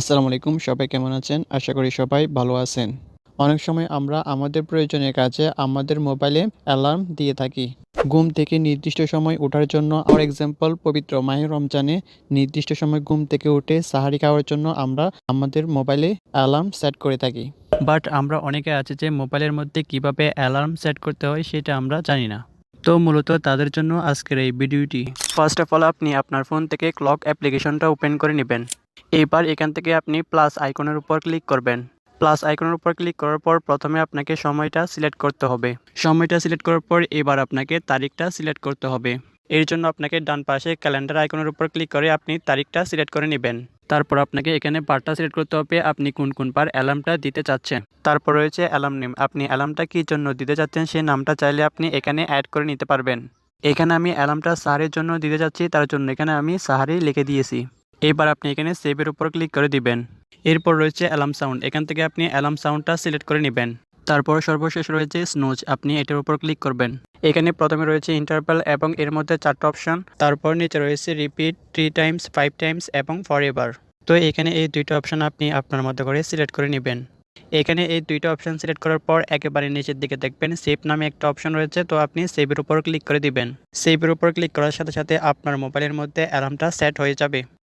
আসসালামু আলাইকুম, সবাই কেমন আছেন? আশা করি সবাই ভালো আছেন। অনেক সময় আমরা আমাদের প্রয়োজনের কাজে আমাদের মোবাইলে অ্যালার্ম দিয়ে থাকি। ঘুম থেকে নির্দিষ্ট সময় ওঠার জন্য ফর এক্সাম্পল পবিত্র মাহে রমজানে নির্দিষ্ট সময় ঘুম থেকে উঠে সাহারি খাওয়ার জন্য আমরা আমাদের মোবাইলে অ্যালার্ম সেট করে থাকি। বাট আমরা অনেকে আছে যে মোবাইলের মধ্যে কীভাবে অ্যালার্ম সেট করতে হয় সেটা আমরা জানি না। তো মূলত তাদের জন্য আজকের এই ভিডিওটি। ফার্স্ট অফ অল আপনি আপনার ফোন থেকে ক্লক অ্যাপ্লিকেশনটা ওপেন করে নেবেন। এবার এখান থেকে আপনি প্লাস আইকনের উপর ক্লিক করবেন। প্লাস আইকনের উপর ক্লিক করার পর প্রথমে আপনাকে সময়টা সিলেক্ট করতে হবে। সময়টা সিলেক্ট করার পর এবার আপনাকে তারিখটা সিলেক্ট করতে হবে। এর জন্য আপনাকে ডান পাশে ক্যালেন্ডার আইকনের উপর ক্লিক করে আপনি তারিখটা সিলেক্ট করে নেবেন। তারপর আপনাকে এখানে বারটা সিলেক্ট করতে হবে, আপনি কোন কোন বার অ্যালার্মটা দিতে চাচ্ছেন। তারপর রয়েছে অ্যালার্ম নেম, আপনি অ্যালার্মটা কী জন্য দিতে চাচ্ছেন সেই নামটা চাইলে আপনি এখানে অ্যাড করে নিতে পারবেন। এখানে আমি অ্যালার্মটা সাহারের জন্য দিতে চাচ্ছি তার জন্য এখানে আমি সাহারি লিখে দিয়েছি। এবার আপনি এখানে সেভের উপর ক্লিক করে দিবেন। এরপর রয়েছে অ্যালার্ম সাউন্ড, এখান থেকে আপনি অ্যালার্ম সাউন্ডটা সিলেক্ট করে নেবেন। তারপর সর্বশেষ রয়েছে স্নোজ, আপনি এটার উপর ক্লিক করবেন। এখানে প্রথমে রয়েছে ইন্টারভ্যাল এবং এর মধ্যে চারটা অপশন তারপর নিচে রয়েছে repeat three times five times এবং ফর এভার তো এখানে এই দুইটা অপশন আপনি আপনার মতো করে সিলেক্ট করে নেবেন। এখানে এই দুইটা অপশন সিলেক্ট করার পর একেবারে নিচের দিকে দেখবেন সেভ নামে একটা অপশন রয়েছে, তো আপনি সেভের উপর ক্লিক করে দিবেন। সেভের উপর ক্লিক করার সাথে সাথে আপনার মোবাইলের মধ্যে অ্যালার্মটা সেট হয়ে যাবে।